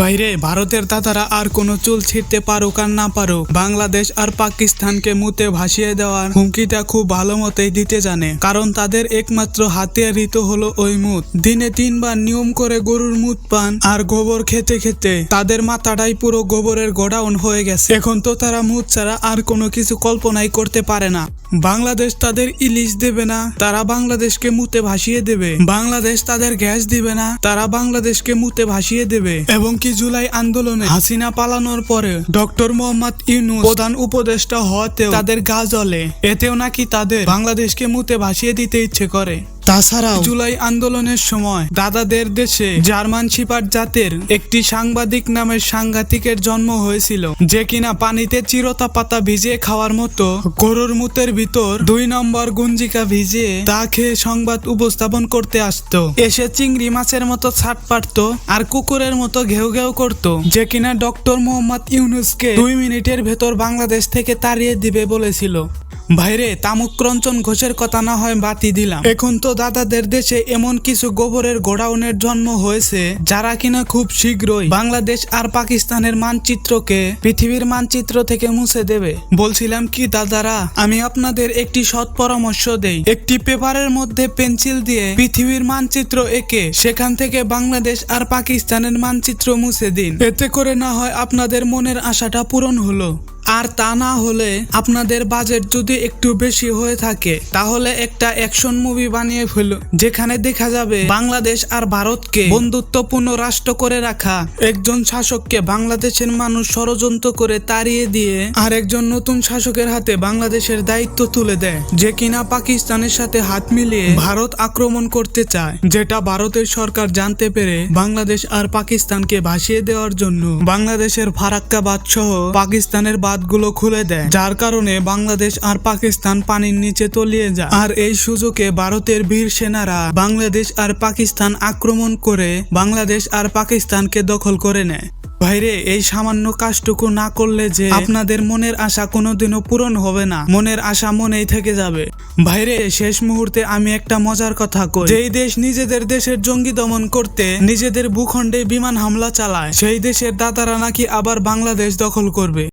বাইরে ভারতের দাদারা আর কোনো চুল ছিঁড়তে পারুক আর না পারুক, বাংলাদেশ আর পাকিস্তানকে মুতে ভাসিয়ে দেওয়ার হুমকিটা খুব ভালো মতোই দিতে জানে। কারণ তাদের একমাত্র হাতিয়ার ঋতু হলো ওই মুত। দিনে তিনবার নিয়ম করে গরুর মুত পান আর গোবর খেতে খেতে তাদের মাথাটাই পুরো গোবরের গোডাউন হয়ে গেছে। এখন তো তারা মুত ছাড়া আর কোনো কিছু কল্পনাই করতে পারে না। বাংলাদেশ তাদের ইলিশ দেবে না, তারা বাংলাদেশকে মুতে ভাসিয়ে দেবে। বাংলাদেশ তাদের গ্যাস দিবে না, তারা বাংলাদেশকে মুতে ভাসিয়ে দেবে। এবং কি জুলাই আন্দোলনে হাসিনা পালানোর পরে ডক্টর মোহাম্মদ ইউনুস প্রধান উপদেষ্টা হওয়াতেও তাদের গা জ্বলে। এতেও নাকি তাদের বাংলাদেশকে মুতে ভাসিয়ে দিতে ইচ্ছে করে। তাছাড়াও জুলাই আন্দোলনের সময় দাদাদের দেশে জার্মান শিপার জাতের একটি সাংবাদিক নামের সাংঘাতিকের জন্ম হয়েছিল, যে কিনা পানিতে চিরতা পাতা ভিজিয়ে খাওয়ার মতো গরুর মুতের ভিতর দুই নম্বর গুঞ্জিকা ভিজিয়ে তা খেয়ে সংবাদ উপস্থাপন করতে আসতো। এসে চিংড়ি মাছের মতো ছাট পারতো আর কুকুরের মতো ঘেউ ঘেউ করতো, যে কিনা ডক্টর মোহাম্মদ ইউনুসকে দুই মিনিটের ভেতর বাংলাদেশ থেকে তাড়িয়ে দিবে বলেছিল। ভাইরে তামুক রঞ্জন ঘোষের কথা না হয় বাতি দিলাম। এখন তো দাদাদের দেশে এমন কিছু গোবরের গোডাউনের জন্ম হয়েছে, যারা কিনা খুব শীঘ্রই বাংলাদেশ আর পাকিস্তানের মানচিত্রকে পৃথিবীর মানচিত্র থেকে মুছে দেবে। বলছিলাম কি, দাদারা, আমি আপনাদের একটি সৎ পরামর্শ দেই। একটি পেপারের মধ্যে পেন্সিল দিয়ে পৃথিবীর মানচিত্র এঁকে সেখান থেকে বাংলাদেশ আর পাকিস্তানের মানচিত্র মুছে দিন। এতে করে না হয় আপনাদের মনের আশাটা পূরণ হলো। আর তা না হলে আপনাদের বাজেট যদি একটু বেশি হয়ে থাকে, তাহলে একটা অ্যাকশন মুভি বানিয়ে ফেলো যেখানে দেখা যাবে বাংলাদেশ আর ভারতকে বন্ধুত্বপূর্ণ রাষ্ট্র করে রাখা, একজন শাসককে বাংলাদেশের মানুষ ষড়যন্ত্র করে তাড়িয়ে দিয়ে আর একজন নতুন শাসকের হাতে বাংলাদেশের দায়িত্ব তুলে দেয়, যে কিনা পাকিস্তানের সাথে হাত মিলিয়ে ভারত আক্রমণ করতে চায়, যেটা ভারতের সরকার জানতে পেরে বাংলাদেশ আর পাকিস্তানকে ভাসিয়ে দেওয়ার জন্য বাংলাদেশের ফারাক্কাবাদ সহ পাকিস্তানের বাঁধগুলো খুলে দেয়, যার কারণে বাংলাদেশ আর পাকিস্তান পানির নিচে তলিয়ে যায়। আর এই সুযোগে ভারতের বীর সেনারা বাংলাদেশ আর পাকিস্তান আক্রমণ করে বাংলাদেশ আর পাকিস্তানকে দখল করে নেয়। ভাইরে, এই সামান্য কাজটুকু না করলে যে আপনাদের মনের আশা কোনোদিনও পূরণ হবে না, মনের আশা মনেই থেকে যাবে। ভাইরে, শেষ মুহূর্তে আমি একটা মজার কথা কই। যেই দেশ নিজেদের দেশের জঙ্গি দমন করতে নিজেদের ভূখণ্ডে বিমান হামলা চালায়, সেই দেশের দাতারা নাকি আবার বাংলাদেশ দখল করবে।